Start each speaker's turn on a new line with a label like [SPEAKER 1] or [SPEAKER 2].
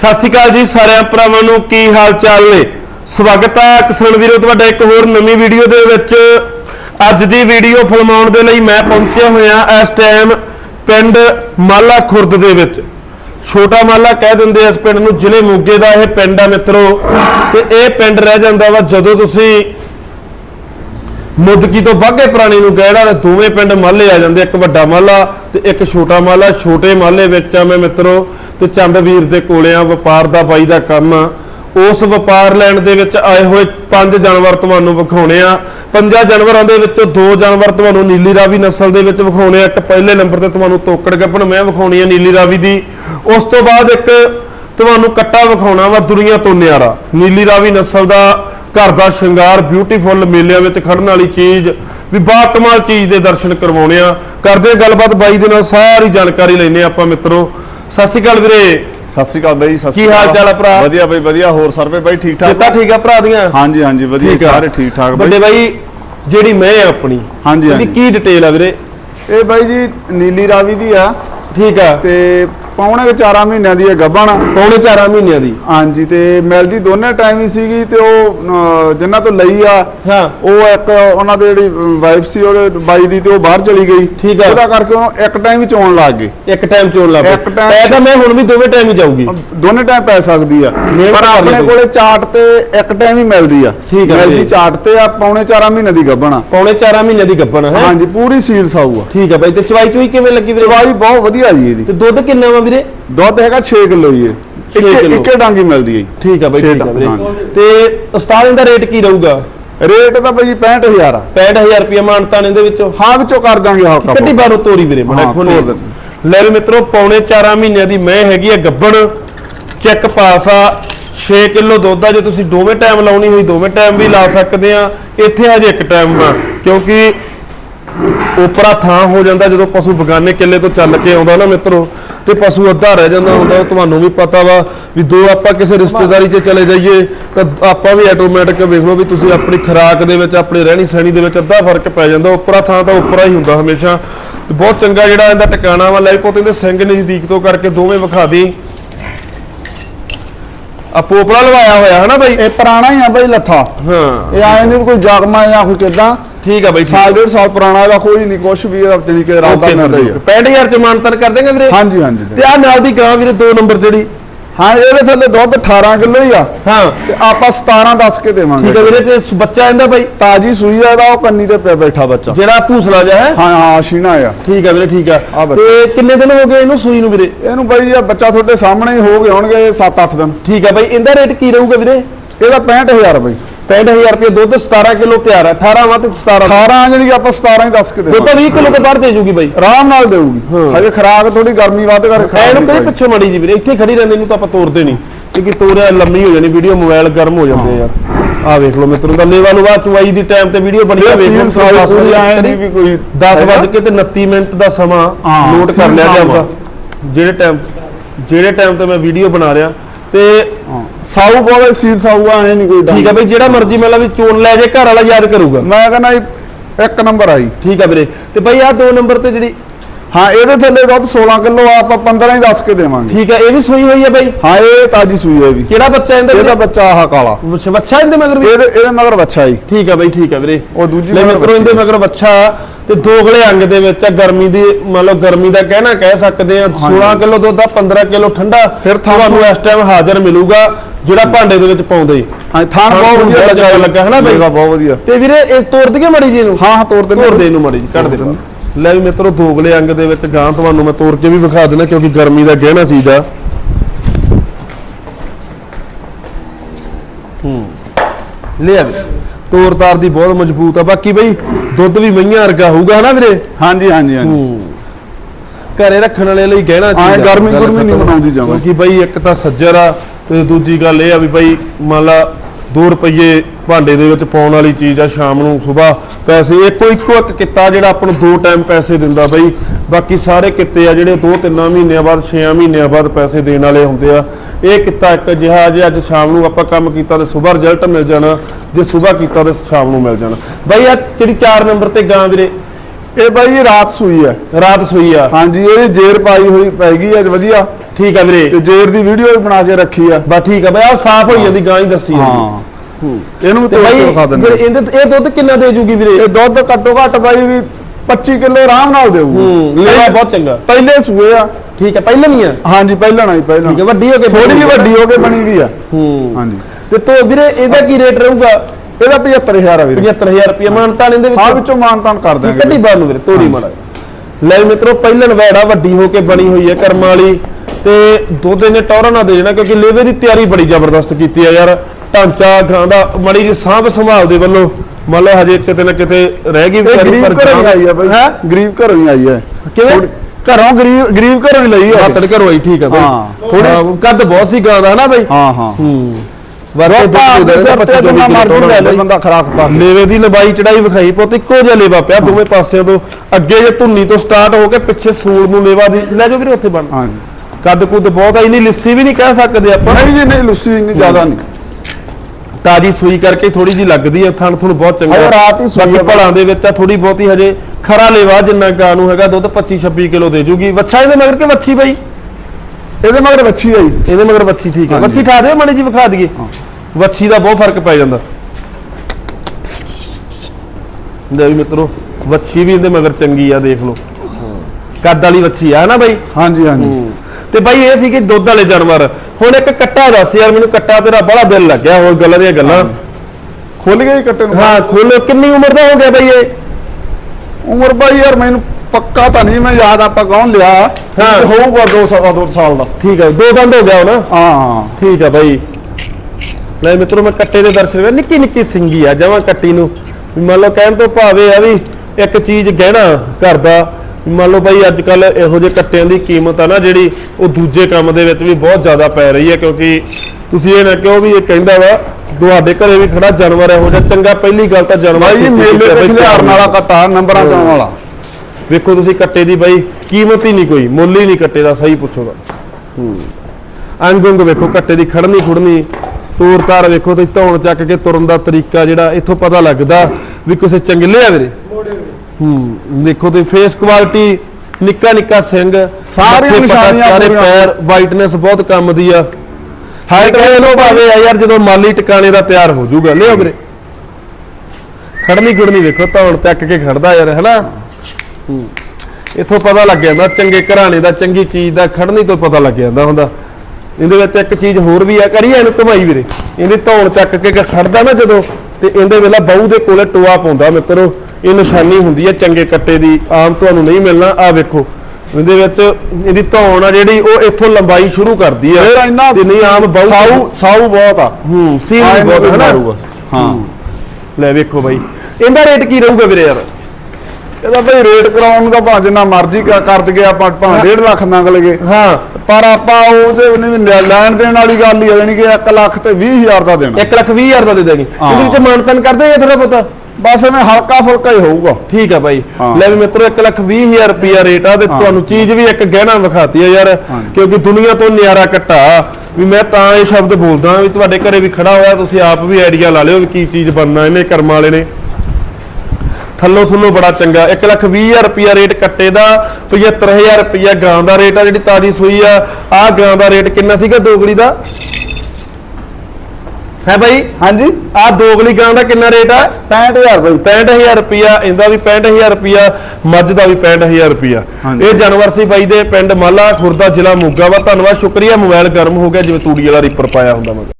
[SPEAKER 1] ਸਤਿ ਸ਼੍ਰੀ ਅਕਾਲ ਜੀ ਸਾਰਿਆਂ ਭਰਾਵਾਂ ਨੂੰ, ਕੀ ਹਾਲ ਚਾਲ ਨੇ? ਸਵਾਗਤ ਹੈ ਕਿਸਾਨ ਵੀਰੋ, ਤੁਹਾਡਾ ਇੱਕ ਹੋਰ ਨਵੀਂ ਵੀਡੀਓ ਦੇ ਵਿੱਚ। ਅੱਜ ਦੀ ਵੀਡੀਓ ਫਿਲਮਾਉਣ ਦੇ ਲਈ ਮੈਂ ਪਹੁੰਚਿਆ ਹੋਇਆ ਇਸ ਟਾਈਮ ਪਿੰਡ ਮਾਲਾ ਖੁਰਦ ਦੇ ਵਿੱਚ। ਛੋਟਾ ਮਾਲਾ ਕਹਿ ਦਿੰਦੇ ਇਸ ਪਿੰਡ ਨੂੰ, ਜ਼ਿਲ੍ਹੇ ਮੋਗੇ ਦਾ ਇਹ ਪਿੰਡ ਆ ਮਿੱਤਰੋ। ਤੇ ਇਹ ਪਿੰਡ ਰਹਿ ਜਾਂਦਾ ਵਾ ਜਦੋਂ ਤੁਸੀਂ ਮੁੱਦਕੀ ਤੋਂ ਬਾਗੇ ਪ੍ਰਾਣੀ ਨੂੰ ਗਹਿੜਾ ਦੇ ਦੋਵੇਂ ਪਿੰਡ ਮਾਲੇ ਆ ਜਾਂਦੇ, ਇੱਕ ਵੱਡਾ ਮਾਲਾ ਤੇ ਇੱਕ ਛੋਟਾ ਮਾਲਾ। ਛੋਟੇ ਮਾਲੇ ਵਿੱਚ ਆ ਮੈਂ ਮਿੱਤਰੋ ਤੇ ਚੰਦ ਵੀਰ ਦੇ ਕੋਲੇ ਆ, ਵਪਾਰ ਦਾ ਬਾਈ ਦਾ ਕੰਮ। ਆ ਉਸ ਵਪਾਰ ਲੈਣ ਦੇ ਵਿੱਚ ਆਏ ਹੋਏ ਪੰਜ ਜਾਨਵਰ ਤੁਹਾਨੂੰ ਵਿਖਾਉਣੇ ਆ। ਪੰਜਾਂ ਜਾਨਵਰਾਂ ਦੇ ਵਿੱਚੋਂ ਦੋ ਜਾਨਵਰ ਤੁਹਾਨੂੰ ਨੀਲੀ ਰਾਵੀ ਨਸਲ ਦੇ ਵਿੱਚ ਵਿਖਾਉਣੇ ਆ। ਇੱਕ ਪਹਿਲੇ ਨੰਬਰ ਤੇ ਤੁਹਾਨੂੰ ਤੋਕੜ ਗੱਭਣ ਮੈਂ ਵਿਖਾਉਣੀ ਆ ਨੀਲੀ ਰਾਵੀ ਦੀ। ਉਸ ਤੋਂ ਬਾਅਦ ਇੱਕ ਤੁਹਾਨੂੰ ਕੱਟਾ ਵਿਖਾਉਣਾ ਵਾ ਦੁਨੀਆ ਤੋਂ ਨਿਆਰਾ। ਨੀਲੀ ਰਾਵੀ ਨਸਲ ਦਾ ਘਰ ਦਾ ਸ਼ਿੰਗਾਰ ਬਿਊਟੀਫੁੱਲ ਮੇਲਿਆਂ ਵਿੱਚ ਖੜਨ ਵਾਲੀ ਚੀਜ਼ ਵੀ ਬਾ ਕਮਾਲ ਚੀਜ਼ ਦੇ ਦਰਸ਼ਨ ਕਰਵਾਉਣੇ ਆ। ਕਰਦੇ ਗੱਲਬਾਤ ਬਾਈ ਦੇ ਨਾਲ ਸਾਰੀ ਜਾਣਕਾਰੀ ਲੈਨੇ ਆਪਾਂ ਮਿੱਤਰੋ। ਸਤਿ ਸ਼੍ਰੀ ਅਕਾਲ ਵੀਰੇ।
[SPEAKER 2] ਸਤਿ ਸ਼੍ਰੀ ਅਕਾਲ ਬਾਈ ਸਤਿ
[SPEAKER 1] ਕੀ
[SPEAKER 2] ਸ਼੍ਰੀ
[SPEAKER 1] ਹਾਲ
[SPEAKER 2] ਅਕਾਲ।
[SPEAKER 1] ਚਾਲ ਆ ਭਰਾ?
[SPEAKER 2] ਵਧੀਆ ਬਾਈ ਵਧੀਆ। ਹੋਰ ਸਰਵੇ ਬਾਈ ਠੀਕ ਠਾਕ?
[SPEAKER 1] ਸਿੱਧਾ ਠੀਕ ਆ ਭਰਾ ਦੀਆਂ?
[SPEAKER 2] ਹਾਂਜੀ ਹਾਂਜੀ ਵਧੀਆ। ਸਾਰੇ ਠੀਕ ਠਾਕ
[SPEAKER 1] ਵੱਡੇ
[SPEAKER 2] ਬਾਈ
[SPEAKER 1] ਬਾਈ ਜਿਹੜੀ ਮੈਂ ਆਪਣੀ
[SPEAKER 2] ਹਾਂਜੀ, ਹਾਂਜੀ।
[SPEAKER 1] ਕੀ ਡਿਟੇਲ ਆ ਵੀਰੇ?
[SPEAKER 2] ਇਹ ਬਾਈ ਜੀ ਨੀਲੀ ਰਾਵੀ ਦੀ ਆ।
[SPEAKER 1] ਠੀਕ ਆ।
[SPEAKER 2] ਤੇ ਪੌਣੇ ਕੁ ਚਾਰਾਂ ਮਹੀਨਿਆਂ ਦੀ ਹੈ ਗੱਭਣ?
[SPEAKER 1] ਪੌਣੇ 4 ਮਹੀਨਿਆਂ ਦੀ?
[SPEAKER 2] ਹਾਂਜੀ ਤੇ ਮਿਲਦੀ ਦੋਨੇ ਟਾਈਮ ਹੀ ਸੀਗੀ ਤੇ ਉਹ ਅਹ, ਜਿਨ੍ਹਾਂ ਤੋਂ ਲਈ ਆ
[SPEAKER 1] ਹਾਂ।
[SPEAKER 2] ਉਹ ਇੱਕ ਉਹਨਾਂ ਦੇ ਜਿਹੜੀ ਵਾਈਫ ਸੀ ਉਹਦੇ ਬਾਈ ਦੀ ਤੇ ਉਹ ਬਾਹਰ ਚਲੀ ਗਈ।
[SPEAKER 1] ਠੀਕ ਆ।
[SPEAKER 2] ਉਹਦਾ ਕਰਕੇ ਉਹਨੂੰ ਇੱਕ ਟਾਈਮ ਹੀ ਚੋਣ ਲੱਗ ਗਏ।
[SPEAKER 1] ਇੱਕ ਟਾਈਮ ਚੋਣ ਲੱਗ
[SPEAKER 2] ਇੱਕ time-
[SPEAKER 1] ਤਾਂ ਮੈਂ ਹੁਣ ਵੀ ਦੋਵੇਂ ਟਾਈਮ ਹੀ ਜਾਊਗੀ।
[SPEAKER 2] ਦੋਨੇ ਟਾਈਮ ਪੈ ਸਕਦੀ ਆ।
[SPEAKER 1] ਮਿਹਨਤ
[SPEAKER 2] ਪਰ ਆਪਣੇ। ਕੋਲੇ ਚਾਰਟ ਤੇ ਇੱਕ ਟਾਈਮ ਹੀ ਮਿਲਦੀ ਆ।
[SPEAKER 1] ਠੀਕ ਆ
[SPEAKER 2] ਮਿਲਦੀ
[SPEAKER 1] ਜੀ।
[SPEAKER 2] ਚਾਰਟ ਤੇ ਆ ਪੌਣੇ ਚਾਰਾਂ ਮਹੀਨੇ ਦੀ ਗੱਭਣ ਆ।
[SPEAKER 1] ਪੌਣੇ 4 ਮਹੀਨਿਆਂ ਦੀ ਗੱਭਣ ਹੈ?
[SPEAKER 2] ਹਾਂਜੀ ਪੂਰੀ ਸੀਲ ਸਾਊ ਆ
[SPEAKER 1] ਠੀਕ ਆ ਬਾਈ ਤੇ ਚਵਾਈ ਚੁਈ ਕਿਵੇਂ ਲੱਗੀ ਵੀਰੇ?
[SPEAKER 2] ਚਵਾਈ ਬਹੁਤ ਵਧੀਆ ਜੀ ਇਹਦੀ।
[SPEAKER 1] ਤੇ ਦੁੱਧ ਕਿੰਨਾ ਵਾ ਵੀਰੇ?
[SPEAKER 2] ਦੁੱਧ ਹੈਗਾ 6 ਕਿਲੋ ਜੀ ਇਹ।
[SPEAKER 1] ਛੇ
[SPEAKER 2] ਇੱਕੇ
[SPEAKER 1] ਕਿੱਲੋ।
[SPEAKER 2] ਇੱਕੇ ਡਾਂਗੀ ਮਿਲਦੀ ਹੈ ਜੀ।
[SPEAKER 1] ਠੀਕ ਆ ਬਾਈ ਠੀਕ ਆ ਵੀਰੇ। ਤੇ ਉਸਤਾਦ ਇਹਦਾ ਰੇਟ ਕੀ ਰਹੂਗਾ?
[SPEAKER 2] ਰੇਟ ਤਾਂ ਭਾਈ 65000 ਆ।
[SPEAKER 1] 65000 ਰੁਪਏ ਮਾਨਤਾਨ ਇਹਦੇ ਵਿੱਚੋਂ।
[SPEAKER 2] ਹਾਂ ਵਿੱਚੋਂ ਕਰ ਦਾਂਗੇ ਹਾਂ
[SPEAKER 1] ਕੱਢੀ ਬਾਰੋ ਤੋਰੀ ਵੀਰੇ? ਬੜਾ ਖੋਲੇ
[SPEAKER 2] ਦੇ।
[SPEAKER 1] ਲੈ ਵੀ ਮਿੱਤਰੋ ਪੌਣੇ 4 ਮਹੀਨਿਆਂ ਦੀ ਮੈਂ ਹੈਗੀ ਆ ਗੱਬਣ। ਚੈੱਕ ਪਾਸ ਆ। 6 ਕਿਲੋ ਦੁੱਧ ਆ। ਜੇ ਤੁਸੀਂ ਦੋਵੇਂ ਟਾਈਮ ਲਾਉਣੀ ਹੋਈ ਦੋਵੇਂ ਟਾਈਮ ਵੀ ਲਾ ਸਕਦੇ ਆ। ਇੱਥੇ ਹਜੇ ਇੱਕ ਟਾਈਮ ਆ ਕਿਉਂਕਿ ਉਪਰਾ ਥਾਂ ਹੋ ਜਾਂਦਾ ਜਦੋਂ ਪਸ਼ੂ ਬਗਾਨੇ ਕਿੱਲੇ ਤੋਂ ਚੱਲ ਕੇ ਆਉਂਦਾ ਨਾ ਮਿੱਤਰੋ। ਤੇ ਪਸ਼ੂ ਅੱਧਾ ਰਹਿ ਜਾਂਦਾ ਹੁੰਦਾ ਉਹ ਤੁਹਾਨੂੰ ਵੀ ਪਤਾ ਵਾ ਵੀ ਦੋ ਆਪਾਂ ਕਿਸੇ ਰਿਸ਼ਤੇਦਾਰੀ 'ਚ ਚਲੇ ਜਾਈਏ ਤਾਂ ਆਪਾਂ ਵੀ ਆਟੋਮੈਟਿਕ ਵੇਖ ਲਓ ਵੀ ਤੁਸੀਂ ਆਪਣੀ ਖੁਰਾਕ ਦੇ ਵਿੱਚ ਆਪਣੀ ਰਹਿਣੀ ਸਹਿਣੀ ਦੇ ਵਿੱਚ ਅੱਧਾ ਫ਼ਰਕ ਪੈ ਜਾਂਦਾ ਉਪਰਾ ਥਾਂ ਤਾਂ ਉਪਰਾ ਹੀ ਹੁੰਦਾ ਹਮੇਸ਼ਾ। ਤੇ ਬਹੁਤ ਚੰਗਾ ਜਿਹੜਾ ਇਹਦਾ ਟਿਕਾਣਾ ਵਾ ਲੈ ਪੁੱਤ ਇਹਦੇ ਸਿੰਘ ਨਜ਼ਦੀਕ ਤੋਂ ਕਰਕੇ ਦੋਵੇਂ ਵਿਖਾ ਦੀ। ਆ ਪੋਪੜਾ ਲਵਾਇਆ ਹੋਇਆ ਹਨਾ ਬਾਈ?
[SPEAKER 2] ਇਹ ਪੁਰਾਣਾ ਹੀ ਆ ਭਾਈ ਲੱਥਾ।
[SPEAKER 1] ਹਾਂ।
[SPEAKER 2] ਇਹ ਆਏ ਨਹੀਂ ਕੋਈ ਜਾਗਮਾ ਜਾਂ ਕੋਈ ਕਿਦਾਂ।
[SPEAKER 1] ਠੀਕ ਆ ਬਾਈ।
[SPEAKER 2] ਸਾਲ ਡੇਢ ਸਾਲ ਪੁਰਾਣਾ ਇਹਦਾ ਕੋਈ ਨਹੀਂ ਕੁਛ ਵੀ ਇਹਦਾ ਤੇਰੀ ਕੇ ਰਾਤ ਦਾ ਮਿਲਦਾ ਹੀ ਆ।
[SPEAKER 1] 65000 ਚ ਮਾਨਤਨ ਕਰ ਦੇਗਾ ਵੀਰੇ?
[SPEAKER 2] ਹਾਂਜੀ ਹਾਂਜੀ।
[SPEAKER 1] ਤੇ ਆ ਨਾਲ ਦੀ ਗਾਂ ਵੀਰੇ 2 ਨੰਬਰ ਜਿਹੜੀ?
[SPEAKER 2] ਹਾਂ ਇਹਦੇ ਥੱਲੇ ਦੁੱਧ 18 ਕਿਲੋ ਹੀ ਆ।
[SPEAKER 1] ਹਾਂ।
[SPEAKER 2] ਤੇ ਆਪਾਂ 17 ਦੱਸ ਕੇ ਦੇਵਾਂਗੇ।
[SPEAKER 1] ਠੀਕ ਆ ਵੀਰੇ ਤੇ ਬੱਚਾ ਇਹਦਾ ਬਾਈ?
[SPEAKER 2] ਤਾਜੀ ਸੂਈ ਆ ਇਹਦਾ ਉਹ ਕੰਨੀ ਤੇ ਪਿਆ ਬੈਠਾ ਬੱਚਾ।
[SPEAKER 1] ਜਿਹੜਾ ਭੂਸਲਾ ਜਾ ਹੈ?
[SPEAKER 2] ਹਾਂ ਹਾਂ ਸ਼ੀਨਾ ਆ।
[SPEAKER 1] ਠੀਕ ਆ ਵੀਰੇ ਠੀਕ ਆ। ਤੇ ਕਿੰਨੇ ਦਿਨ ਹੋ ਗਏ ਇਹਨੂੰ ਸੂਈ ਨੂੰ ਵੀਰੇ?
[SPEAKER 2] ਇਹਨੂੰ ਬਾਈ ਜੀ ਬੱਚਾ ਤੁਹਾਡੇ ਸਾਹਮਣੇ ਹੀ ਹੋ ਗਏ ਹੋਣਗੇ 7-8 ਦਿਨ।
[SPEAKER 1] ਠੀਕ ਆ ਬਾਈ ਇਹਦਾ ਰੇਟ ਕੀ ਰਹੂਗਾ ਵੀਰੇ?
[SPEAKER 2] ਇਹਦਾ 65000 ਬਾਈ।
[SPEAKER 1] 65000 ਰੁਪਏ ਦੁੱਧ 17 ਕਿਲੋ ਤਿਆਰ ਆ 18 ਵਾ ਤੇ 17
[SPEAKER 2] 18 ਜਿਹੜੀ ਆਪਾਂ 17 ਹੀ ਦੱਸ ਕੇ
[SPEAKER 1] ਦੁੱਧ
[SPEAKER 2] ਦੇਵਾਂਗੇ
[SPEAKER 1] 20 ਕਿਲੋ ਤੋਂ ਬਾਹਰ ਦੇ ਜੂਗੀ ਬਾਈ।
[SPEAKER 2] ਆਰਾਮ ਨਾਲ ਦੇਊਗੀ।
[SPEAKER 1] ਹਾਂ।
[SPEAKER 2] ਹਜੇ ਖਰਾਕ ਥੋੜੀ ਗਰਮੀ ਵੱਧ ਕਰ
[SPEAKER 1] ਐਨੂੰ ਕਦੇ ਪਿੱਛੋਂ ਮੜੀ ਜੀ ਵੀਰੇ ਇੱਥੇ ਖੜੀ ਰਹਿੰਦੇ ਨੂੰ ਤਾਂ ਆਪਾਂ ਤੋਰਦੇ ਨਹੀਂ। ਕਿਉਂਕਿ ਤੋਰਿਆ ਲੰਮੀ ਹੋ ਜਾਣੀ ਵੀਡੀਓ ਮੋਬਾਈਲ ਗਰਮ ਹੋ ਜਾਂਦੇ ਯਾਰ। ਆ ਵੇਖ ਲਓ ਮਿੱਤਰੋ ਦਾ ਲੇਵਾ ਨੂੰ ਬਾਅਦ ਚੁਆਈ ਦੀ ਟਾਈਮ ਤੇ ਵੀਡੀਓ ਬਣੀ ਆ ਵੇਖ ਲਓ ਵਜੇ
[SPEAKER 2] ਆਏ ਨਹੀਂ। ਵੀ ਕੋਈ
[SPEAKER 1] 10 ਵੱਜ ਕੇ ਤੇ 29 ਮਿੰਟ ਦਾ ਸਮਾਂ
[SPEAKER 2] ਹਾਂ,
[SPEAKER 1] ਨੋਟ ਕਰ ਲਿਆ ਜਾਂਦਾ
[SPEAKER 2] ਸਾਊ
[SPEAKER 1] ਜਿਹੜੇ ਟਾਈਮ ਜਿਹੜੇ ਟਾਈਮ ਤੇ ਮੈਂ ਵੀਡੀਓ ਬਣਾ ਰਿਹਾ ਤੇ।
[SPEAKER 2] ਸਾਊ ਬੋਲੇ ਸੀਰ ਸਾਊ ਆ ਐ ਨਹੀਂ ਕੋਈ
[SPEAKER 1] ਠੀਕ ਆ ਬਈ ਜਿਹੜਾ ਮਰਜ਼ੀ ਮੇਲਾ ਵੀ ਚੋਣ ਲੈ ਜੇ ਘਰ ਵਾਲਾ ਯਾਦ ਕਰੂਗਾ।
[SPEAKER 2] ਮੈਂ ਕਹਿੰਦਾ ਇੱਕ ਨੰਬਰ ਆਈ।
[SPEAKER 1] ਠੀਕ ਆ ਵੀਰੇ। ਤੇ ਬਈ ਆ ਦੋ ਨੰਬਰ ਤੇ ਜਿਹੜੀ
[SPEAKER 2] ਹਾਂ ਇਹਦੇ ਥੱਲੇ ਦੁੱਧ 16 ਕਿਲੋ ਆਪਾਂ 15 ਹੀ ਦੱਸ ਕੇ ਦੇਵਾਂਗੇ।
[SPEAKER 1] ਠੀਕ ਆ ਇਹ ਵੀ ਸੂਈ ਹੋਈ ਆ ਬਈ?
[SPEAKER 2] ਹਾਂ ਇਹ ਤਾਜੀ ਸੂਈ ਹੈ ਵੀ
[SPEAKER 1] ਕਿਹੜਾ ਬੱਚਾ ਇਹਦਾ
[SPEAKER 2] ਇਹਦਾ? ਬੱਚਾ ਆਹ ਕਾਲਾ।
[SPEAKER 1] ਬੱਚਾ- ਇਹਦੇ ਮਗਰ ਵੀ?
[SPEAKER 2] ਇਹਦੇ ਇਹਦੇ ਮਗਰ ਬੱਚਾ ਹੀ
[SPEAKER 1] ਠੀਕ ਆ ਬਈ ਠੀਕ ਆ ਵੀਰੇ।
[SPEAKER 2] ਉਹ ਦੂਜੀ
[SPEAKER 1] ਲੈ ਮਿੱਤਰੋ ਇਹਦੇ। ਮਗਰ ਬੱਚਾ ਤੇ ਦੋਗਲੇ ਅੰਗ ਦੇ ਵਿੱਚ ਗਰਮੀ ਦੀ ਮੰਨ ਲਓ ਗਰਮੀ ਦਾ ਕਹਿਣਾ ਕਹਿ ਸਕਦੇ ਆ 16 ਕਿਲੋ ਦੁੱਧ ਆ 15 ਕਿਲੋ ਠੰਡਾ
[SPEAKER 2] ਫਿਰ
[SPEAKER 1] ਤੁਹਾਨੂੰ ਇਸ ਟਾਈਮ ਹਾਜ਼ਰ ਮਿਲੂਗਾ ਜਿਹੜਾ ਭਾਂਡੇ ਦੇ ਵਿੱਚ ਪਾਉਂਦੇ। ਹੀ
[SPEAKER 2] ਹਾਂ
[SPEAKER 1] ਹਾਂ,
[SPEAKER 2] ਬਹੁਤ ਵਧੀਆ
[SPEAKER 1] ਲੱਗਾ ਹਨਾ ਬਈ?
[SPEAKER 2] ਮੇਵਾ ਬਹੁਤ ਵਧੀਆ।
[SPEAKER 1] ਤੇ ਵੀਰੇ ਇਹ ਤੋੜ ਦਈਏ ਮੜੀ ਜੀ ਨੂੰ
[SPEAKER 2] ਹਾਂ ਹਾਂ ਤੋੜ ਦਿੰਦੇ
[SPEAKER 1] ਤੋੜ ਦੇ ਇਹਨੂੰ ਮੜੀ ਜੀ ਕੱਢ ਦੇ। ਲੈ ਵੀ ਮਿੱਤਰੋ ਦੋਗਲੇ ਅੰਗ ਦੇ ਵਿੱਚ ਗਾਂ ਤੁਹਾਨੂੰ ਮੈਂ ਤੋੜ ਕੇ ਵੀ ਵਿਖਾ ਦੇਣਾ ਕਿਉਂਕਿ ਗਰਮੀ ਦਾ ਗਹਿਣਾ ਚੀਜ਼ ਆ ਹੂੰ ਲਿਆ ਵੀ ਤੋਰ ਤਾਰ ਦੀ ਬਹੁਤ ਮਜ਼ਬੂਤ ਆ ਬਾਕੀ ਬਈ ਦੁੱਧ ਵੀ ਮਈਆਂ ਵਰਗਾ ਹੋਊਗਾ ਹਨਾ ਵੀਰੇ
[SPEAKER 2] ਹਾਂਜੀ ਹਾਂਜੀ ਹਾਂਜੀ
[SPEAKER 1] ਹੂੰ ਘਰੇ ਰੱਖਣ ਵਾਲੇ ਲਈ ਗਹਿਣਾ ਚੀਜ਼ ਆ।
[SPEAKER 2] ਗਰਮੀ ਗੁਰਮੀ ਨਹੀਂ। ਬਣਾਉਂਦੀ ਜਮਾਂ।
[SPEAKER 1] ਕਿਉਂਕਿ ਬਈ ਇੱਕ ਤਾਂ ਸੱਜਰ ਆ ਤੇ ਦੂਜੀ ਗੱਲ ਇਹ ਆ ਵੀ ਬਈ ਮੰਨ ਲਾ 2 ਰੁਪਏ ਭਾਂਡੇ ਦੇ ਵਿੱਚ ਪਾਉਣ ਵਾਲੀ ਚੀਜ਼ ਆ ਸ਼ਾਮ ਨੂੰ ਸਵੇਰ ਪੈਸੇ ਇੱਕੋ ਇੱਕੋ ਇੱਕ ਕਿੱਤਾ ਜਿਹੜਾ ਆਪਾਂ ਨੂੰ ਦੋ ਟਾਈਮ ਪੈਸੇ ਦਿੰਦਾ ਬਈ। ਬਾਕੀ ਸਾਰੇ ਕਿੱਤੇ ਆ ਜਿਹੜੇ 2-3 ਮਹੀਨਿਆਂ ਬਾਅਦ 6 ਮਹੀਨਿਆਂ ਬਾਅਦ ਪੈਸੇ ਦੇਣ ਵਾਲੇ ਹੁੰਦੇ ਆ। ਇਹ ਕਿੱਤਾ ਇੱਕ ਜਿਹਾ ਜੇ ਅੱਜ ਸ਼ਾਮ ਨੂੰ ਆਪਾਂ ਕੰਮ ਕੀਤਾ ਤੇ ਸਵੇਰ ਰਿਜ਼ਲਟ ਮਿਲ ਜਾਣਾ। ਜੇ ਸਵੇਰ ਕੀਤਾ ਤੇ ਸ਼ਾਮ ਨੂੰ ਮਿਲ ਜਾਣਾ। ਬਈ ਆ ਜਿਹੜੀ 4 ਨੰਬਰ ਤੇ ਗਾਂ ਵੀਰੇ
[SPEAKER 2] ਇਹ ਬਾਈ ਰਾਤ ਸੂਈ ਹੈ।
[SPEAKER 1] ਰਾਤ ਸੂਈ ਆ।
[SPEAKER 2] ਹਾਂਜੀ ਇਹਦੀ ਜੇਰ ਪਾਈ ਹੋਈ ਪੈ ਗਈ ਅੱਜ ਵਧੀਆ।
[SPEAKER 1] ਠੀਕ ਆ ਵੀਰੇ।
[SPEAKER 2] ਤੇ ਜੇਰ ਦੀ ਵੀਡੀਓ ਵੀ ਬਣਾ ਕੇ ਰੱਖੀ ਆ।
[SPEAKER 1] ਬਸ ਠੀਕ ਆ ਬਈ ਆ ਸਾਫ਼ ਹੋਈ ਜਾਂਦੀ ਗਾਂ ਹੀ ਦੱਸੀ ਜਾਂਦੀ।
[SPEAKER 2] ਹਾਂ। ਇਹਨੂੰ
[SPEAKER 1] ਤੇ ਬਾਈ
[SPEAKER 2] ਵਿਖਾ ਦਿੰਦੇ
[SPEAKER 1] ਫਿਰ ਇਹਦੇ ਇਹ ਦੁੱਧ ਕਿੰਨਾ ਦੇ ਜੂਗੀ ਵੀਰੇ?
[SPEAKER 2] ਇਹ ਦੁੱਧ ਘੱਟੋ ਘੱਟ ਬਾਈ ਵੀ 25 ਕਿਲੋ ਆਰਾਮ ਨਾਲ ਦੇਊ
[SPEAKER 1] ਹੂੰ ਲੈਵਾ ਬਹੁਤ ਚੰਗਾ।
[SPEAKER 2] ਪਹਿਲੇ ਸੂਏ ਆ।
[SPEAKER 1] ਠੀਕ ਆ ਪਹਿਲਾਂ ਨਹੀਂ ਆ?
[SPEAKER 2] ਹਾਂਜੀ ਪਹਿਲਾਂ ਨਹੀਂ ਪਹਿਲਾਂ
[SPEAKER 1] ਠੀਕ ਆ ਵੱਡੀ ਹੋ ਕੇ
[SPEAKER 2] ਥੋੜੀ ਜਿਹੀ ਵੱਡੀ ਹੋ ਕੇ ਬਣੀ ਵੀ ਆ।
[SPEAKER 1] ਹੂੰ।
[SPEAKER 2] ਹਾਂਜੀ।
[SPEAKER 1] ਤੇ ਤੋ ਵੀਰੇ ਇਹਦਾ ਕੀ ਰੇਟ ਰਹੂਗਾ?
[SPEAKER 2] ਇਹਦਾ 75000 ਆ ਵੀਰੇ।
[SPEAKER 1] 75000 ਰੁਪਏ ਮਾਨਤਾ ਇਹਦੇ ਵਿੱਚ?
[SPEAKER 2] ਹਾਂ ਵਿੱਚੋਂ ਮਾਨਤਾਨ ਕਰ
[SPEAKER 1] ਕੱਢੀ
[SPEAKER 2] ਦਾਂਗੇ
[SPEAKER 1] ਬਾਹਰ ਨੂੰ ਵੀਰੇ ਤੋੜੀ ਮਾੜਾ ਲੈ ਵੀ ਮਿੱਤਰੋ ਪਹਿਲਣ ਵੈੜਾ ਵੱਡੀ ਹੋ ਕੇ ਬਣੀ ਹੋਈ ਹੈ ਕਰਮ ਵਾਲੀ। ਤੇ ਦੁੱਧ ਇਹਨੇ ਟੌਰਾ ਨਾ ਦੇ ਦੇਣਾ ਕਿਉਂਕਿ ਲੇਵੇ ਦੀ ਤਿਆਰੀ ਬੜੀ ਜ਼ਬਰਦਸਤ ਕੀਤੀ ਹੈ ਯਾਰ। ਢਾਂਚਾ ਗਾਂ ਦਾ ਮੜੀ ਜੀ ਸਾਂਭ ਸੰਭਾਲ ਦੇ ਵੱਲੋਂ। ਮੰਨ ਲਓ ਹਜੇ ਕਿਤੇ ਨਾ ਕਿਤੇ ਰਹਿ ਗਈ ਵਿਚਾਰੀ
[SPEAKER 2] ਗਰੀਬ ਘਰੋਂ ਆਈ ਆ ਬਾਈ।
[SPEAKER 1] ਹੈਂ?
[SPEAKER 2] ਗਰੀਬ ਘਰੋਂ ਹੀ ਆਈ ਹੈ।
[SPEAKER 1] ਕਿਵੇਂ?
[SPEAKER 2] ਘਰੋਂ ਗਰੀਬ ਗਰੀਬ ਘਰੋਂ ਹੀ ਲਈ ਆ
[SPEAKER 1] ਹੱਥੜ ਘਰੋਂ ਆਈ ਠੀਕ ਹੈ ਬਈ। ਥੋੜੀ ਕੱਦ ਬਹੁਤ ਸੀ ਗਾਂ ਦਾ ਹਨਾ ਬਈ?
[SPEAKER 2] ਹਾਂ ਹਾਂ।
[SPEAKER 1] ਹੂੰ। ਵਰਤੇ ਦੁੱਧ ਦੇ
[SPEAKER 2] ਸਿਰ ਤੇ ਜਿੰਨਾ ਮਰਜ਼ੀ ਲੈ ਲੈ ਬੰਦਾ ਖਰਾਕ ਪਾ।
[SPEAKER 1] ਲੇਵੇ ਦੀ ਲੰਬਾਈ ਚੜਾਈ ਵਿਖਾਈ ਪੁੱਤ ਇੱਕੋ ਜਿਹਾ ਲੇਵਾ ਪਿਆ ਦੋਵੇਂ ਪਾਸਿਆਂ ਤੋਂ। ਅੱਗੇ ਜੇ ਧੁੰਨੀ ਤੋਂ ਸਟਾਰਟ ਹੋ ਕੇ ਪਿੱਛੇ ਸੂਲ ਨੂੰ ਲੇਵਾ ਦੀ ਲੈ ਜਾਓ ਵੀਰੇ ਉੱਥੇ ਬਣ
[SPEAKER 2] ਹਾਂਜੀ।
[SPEAKER 1] ਕੱਦ ਕੁੱਦ ਬਹੁਤ ਆ ਇੰਨੀ ਲਿੱਸੀ ਵੀ ਨਹੀਂ ਕਹਿ ਸਕਦੇ ਆਪਾਂ।
[SPEAKER 2] ਨਹੀਂ ਜੀ ਨਹੀਂ ਲੁੱਸੀ ਇੰਨੀ ਜ਼ਿਆਦਾ ਨਹੀਂ।
[SPEAKER 1] ਤਾਜੀ ਸੂਈ ਕਰਕੇ ਥੋੜੀ ਜੀ ਲੱਗਦੀ ਆ ਥਣ ਥਣ ਬਹੁਤ ਚੰਗਾ।
[SPEAKER 2] ਹਜੇ ਰਾਤ ਹੀ ਸੂਈ
[SPEAKER 1] ਬਾਕੀ
[SPEAKER 2] ਆ ਬਾਈ।
[SPEAKER 1] ਭਲਾਂ ਦੇ ਵਿੱਚ ਆ ਥੋੜੀ ਬਹੁਤੀ ਹਜੇ ਖਰਾ ਲੇਵਾ ਜਿੰਨਾ ਗਾਂ ਨੂੰ ਹੈਗਾ ਦੁੱਧ 25 26 ਕਿਲੋ ਦੇ ਜੂਗੀ। ਵੱਛਾ ਇਹਦੇ ਮਗਰ ਕਿ ਵੱਛੀ ਬਈ?
[SPEAKER 2] ਇਹਦੇ ਮਗਰ ਬੱਚੀ ਆਈ
[SPEAKER 1] ਇਹਦੇ ਮਗਰ ਵੱਛੀ ਠੀਕ ਹੈ
[SPEAKER 2] ਹਾਂਜੀ।
[SPEAKER 1] ਵੱਛੀ ਠਾ ਦਿਓ ਮਾੜੀ ਜੀ ਵਿਖਾ ਦਈਏ। ਵੱਛੀ ਦਾ ਬਹੁਤ ਫ਼ਰਕ ਪੈ ਜਾਂਦਾ। ਲੈ ਵੀ ਮਿੱਤਰੋ ਵੱਛੀ ਵੀ ਇਹਦੇ ਮਗਰ ਚੰਗੀ ਆ ਦੇਖ ਲਓ। ਕੱਦ ਵਾਲੀ ਵੱਛੀ ਆ ਨਾ ਬਾਈ?
[SPEAKER 2] ਹਾਂਜੀ ਹਾਂਜੀ।
[SPEAKER 1] ਤੇ ਬਾਈ ਇਹ ਸੀ ਕਿ ਦੁੱਧ ਵਾਲੇ ਜਾਨਵਰ। ਹੁਣ ਇੱਕ ਕੱਟਾ ਦੱਸ ਯਾਰ ਮੈਨੂੰ ਕੱਟਾ ਤੇਰਾ ਬੜਾ ਦਿਲ ਲੱਗਿਆ ਹੋਰ ਗੱਲਾਂ ਦੀਆਂ ਗੱਲਾਂ।
[SPEAKER 2] ਖੁੱਲ ਗਈ ਕੱਟੇ ਨੂੰ।
[SPEAKER 1] ਹਾਂ ਖੋਲੋ। ਕਿੰਨੀ ਉਮਰ ਦਾ ਹੋ ਗਿਆ ਬਾਈ ਇਹ?
[SPEAKER 2] ਉਮਰ ਬਾਈ ਯਾਰ ਮੈਨੂੰ ਪੱਕਾ ਤਾਂ ਨਹੀਂ ਮੈਂ ਯਾਦ ਆਪਾਂ ਕੌਣ ਲਿਆ?
[SPEAKER 1] ਹਾਂ।
[SPEAKER 2] ਹੋਊਗਾ 2 ਸਾਲ ਦੋ ਸਾਲ ਦਾ।
[SPEAKER 1] ਠੀਕ ਹੈ ਦੋ ਦੰਦ ਹੋ ਗਿਆ ਹੁਣ।
[SPEAKER 2] ਹਾਂ।
[SPEAKER 1] ਠੀਕ ਹੈ ਬਾਈ। ਲੈ ਮਿੱਤਰੋ ਮੈਂ ਕੱਟੇ ਦੇ ਦਰਸ਼ਨ ਕਰ ਨਿੱਕੀ ਨਿੱਕੀ ਸਿੰਗੀ ਆ ਜਮਾਂ ਕੱਟੀ ਨੂੰ। ਵੀ ਮੰਨ ਲਓ ਕਹਿਣ ਤੋਂ ਭਾਵੇਂ ਆ ਵੀ ਇੱਕ ਚੀਜ਼ ਗਹਿਣਾ ਕਰਦਾ ਮੰਨ ਲਓ ਬਾਈ ਅੱਜ ਕੱਲ ਇਹੋ ਜਿਹੇ ਕੱਟਿਆਂ ਦੀ ਕੀਮਤ ਆ ਨਾ ਜਿਹੜੀ ਉਹ ਦੂਜੇ ਕੰਮ ਦੇ ਵਿੱਚ ਵੀ ਬਹੁਤ ਜ਼ਿਆਦਾ ਪੈ ਰਹੀ ਹੈ ਕਿਉਂਕਿ ਤੁਸੀਂ ਇਹ ਨਾ ਕਿਉਂ ਵੀ ਇਹ ਕਹਿੰਦਾ ਵਾ ਤੁਹਾਡੇ ਘਰੇ ਵੀ ਖੜਾ ਜਾਨਵਰ ਇਹੋ ਜਿਹਾ। ਚੰਗਾ ਪਹਿਲੀ ਗੱਲ ਤਾਂ ਜਾਨਵਰ ਛੇਤੀ
[SPEAKER 2] ਮੇਲੇ ਖਿਲਾਰਨ ਵਾਲਾ ਕੱਟਾ ਨੰਬਰਾਂ ਤੋਂ ਵਾਲਾ।
[SPEAKER 1] ਵੇਖੋ ਤੁਸੀਂ ਕੱਟੇ ਦੀ ਬਾਈ ਕੀਮਤ ਹੀ ਨਹੀਂ ਕੋਈ ਮੁੱਲ ਹੀ ਨਹੀਂ ਕੱਟੇ ਦਾ ਸਹੀ ਪੁੱਛੋ ਤਾਂ। ਅੰਗ ਅੰਗ ਵੇਖੋ ਕੱਟੇ ਦੀ ਖੜਨੀ ਖੁੜਨੀ ਤੋਰ ਤਾਰ ਵੇਖੋ ਤੇ ਧੌਣ ਚੱਕ ਕੇ ਤੁਰਨ ਦਾ ਤਰੀਕਾ ਜਿਹੜਾ ਇੱਥੋਂ ਪਤਾ ਲੱਗਦਾ ਵੀ ਕਿਸੇ ਚੰਗਲੇ ਆ ਵੀਰੇ। ਹੂੰ ਦੇਖੋ ਤੇ ਫੇਸ ਕੁਆਲਿਟੀ ਨਿੱਕਾ ਨਿੱਕਾ ਸਿੰਘ
[SPEAKER 2] ਸਾਰੀਆਂ ਨਿਸ਼ਾਨੀਆਂ ਪੂਰੀਆਂ।
[SPEAKER 1] ਪੈਰ ਵਾਈਟਨੈਸ ਬਹੁਤ ਕੰਮ ਦੀ ਆ। ਹਾਈਟ ਵੇਖ ਲੋ ਭਾਵੇਂ ਆ ਯਾਰ ਜਦੋਂ ਮਾਲੀ ਟਿਕਾਣੇ ਦਾ ਤਿਆਰ ਹੋ ਜਾਊਗਾ ਲਿਓ ਵੀਰੇ। ਖੜਨੀ ਖੁੜਨੀ ਵੇਖੋ ਧੌਣ ਚੱਕ ਕੇ ਖੜਦਾ ਯਾਰ ਹੈਨਾ? ਹੂੰ। ਇੱਥੋਂ ਪਤਾ ਲੱਗ ਜਾਂਦਾ ਚੰਗੇ ਘਰਾਣੇ ਦਾ ਚੰਗੀ ਚੀਜ਼ ਦਾ ਖੜਨੀ ਤੋਂ ਪਤਾ ਲੱਗ ਜਾਂਦਾ ਹੁੰਦਾ। ਇਹਦੇ ਵਿੱਚ ਇੱਕ ਚੀਜ਼ ਹੋਰ ਵੀ ਆ ਕਰੀਏ ਇਹਨੂੰ ਘੁਮਾਈ ਵੀਰੇ। ਇਹਦੇ ਧੌਣ ਚੱਕ ਕਿ ਖੜਦਾ ਨਾ ਜਦੋਂ ਤੇ ਇਹਦੇ ਵੇਲਾ ਬਾਹੂ ਦੇ ਕੋਲੇ ਟੋਆ ਪਾਉਂਦਾ ਮਿੱਤਰੋ। ਇਹ ਨਿਸ਼ਾਨੀ ਹੁੰਦੀ ਹੈ ਚੰਗੇ ਕੱਟੇ ਦੀ ਆਮ ਤੁਹਾਨੂੰ ਨਹੀਂ ਮਿਲਣਾ। ਆ ਵੇਖੋ ਇਹਦੇ ਵਿੱਚ ਇਹਦੀ ਧੌਣ ਆ ਜਿਹੜੀ ਉਹ ਇੱਥੋਂ ਲੰਬਾਈ ਸ਼ੁਰੂ ਕਰਦੀ ਆ।
[SPEAKER 2] ਫੇਰ ਇੰਨਾ
[SPEAKER 1] ਤੇ ਨਹੀਂ ਆਮ ਬਾਹੂ
[SPEAKER 2] ਸਾਊ ਸਾਊ ਬਹੁਤ ਆ।
[SPEAKER 1] ਹੂੰ
[SPEAKER 2] ਹਾਂ, ਇਹਨੂੰ
[SPEAKER 1] ਬਹੁਤ ਹੈ
[SPEAKER 2] ਮਾਰੂਗਾ। ਹਾਂ।
[SPEAKER 1] ਲੈ ਵੇਖੋ ਬਾਈ ਇਹਦਾ ਰੇਟ ਕੀ ਰਹੂਗਾ ਵੀਰੇ ਯਾਰ?
[SPEAKER 2] ਇਹਦਾ ਬਈ ਰੇਟ ਕਰਾਉਣ ਤਾਂ ਭਾਵੇਂ ਜਿੰਨਾ ਮਰਜ਼ੀ ਕਰ ਦਗੇ ਆਪਾਂ ਭਾਵੇਂ 1.5 ਲੱਖ ਮੰਗ ਲਗੇ
[SPEAKER 1] ਹਾਂ।
[SPEAKER 2] ਪਰ ਆਪਾਂ ਉਹਦੇ ਲੈਣ ਦੇਣ ਵਾਲੀ ਗੱਲ ਹੀ ਆ ਜਾਣੀ ਕਿ 1 ਲੱਖ ਤੇ 20000 ਦਾ ਦੇਣਾ।
[SPEAKER 1] 1 ਲੱਖ 20 ਹਜ਼ਾਰ ਦਾ ਦੇ ਦੇਗੀ
[SPEAKER 2] ਹਾਂ।
[SPEAKER 1] ਇਹਦੇ ਵਿੱਚ ਮਾਨਤਨ ਕਰਦੇ ਆ ਥੋੜਾ ਪਤਾ
[SPEAKER 2] ਬਸ ਐਵੇਂ ਹਲਕਾ ਫੁਲਕਾ ਹੀ ਹੋਊਗਾ।
[SPEAKER 1] ਠੀਕ ਆ ਬਾਈ।
[SPEAKER 2] ਹਾਂ।
[SPEAKER 1] ਲੈ ਵੀ ਮਿੱਤਰੋ 1 ਲੱਖ 20 ਹਜ਼ਾਰ ਰੁਪਿਆ ਰੇਟ ਆ ਤੇ। ਤੁਹਾਨੂੰ ਚੀਜ਼ ਵੀ ਇੱਕ ਗਹਿਣਾ ਵਿਖਾਤੀ ਆ ਯਾਰ। ਕਿਉਂਕਿ ਦੁਨੀਆ ਤੋਂ ਨਿਆਰਾ ਕੱਟਾ। ਵੀ ਮੈਂ ਤਾਂ ਇਹ ਸ਼ਬਦ ਬੋਲਦਾ ਵੀ ਤੁਹਾਡੇ ਘਰੇ ਵੀ ਖੜਾ ਹੋਇਆ ਤੁਸੀਂ ਆਪ ਵੀ ਆਈਡੀਆ ਲਾ ਲਿਓ ਵੀ ਕੀ ਚੀਜ਼ ਬਣਨਾ ਇਹਨੇ ਕਰਮ ਵਾਲੇ ਨੇ। ਥੱਲੋਂ ਥੱਲੋਂ ਬੜਾ ਚੰਗਾ। 1 ਲੱਖ 20 ਹਜ਼ਾਰ ਰੁਪਿਆ ਰੇਟ ਕੱਟੇ ਦਾ 75000 ਰੁਪਿਆ ਗਾਂ ਦਾ ਰੇਟ ਆ ਜਿਹੜੀ ਤਾਜੀ ਸੂਈ ਆ। ਆ ਗਾਂ ਦਾ ਰੇਟ ਕਿੰਨਾ ਸੀਗਾ ਦੋਗਲੀ ਦਾ? ਹੈ ਬਾਈ
[SPEAKER 2] ਹਾਂਜੀ।
[SPEAKER 1] ਆ ਦੋਗਲੀ ਗਾਂ ਦਾ ਕਿੰਨਾ ਰੇਟ ਆ?
[SPEAKER 2] 65000 ਬਈ
[SPEAKER 1] 65000 ਰੁਪਿਆ ਇਹਦਾ ਵੀ 65000 ਰੁਪਿਆ ਮੱਝ ਦਾ ਵੀ 65000 ਰੁਪਿਆ। ਇਹ ਜਾਨਵਰ ਸੀ ਬਾਈ ਦੇ ਪਿੰਡ ਮਾਲਾ ਖੁਰਦਾ ਜ਼ਿਲ੍ਹਾ ਮੋਗਾ ਵਾ। ਧੰਨਵਾਦ ਸ਼ੁਕਰੀਆ। ਮੋਬਾਈਲ ਗਰਮ ਹੋ ਗਿਆ ਜਿਵੇਂ ਤੂੜੀ ਵਾਲਾ ਰੀਪਰ ਪਾਇਆ ਹੁੰਦਾ ਮਗਰ।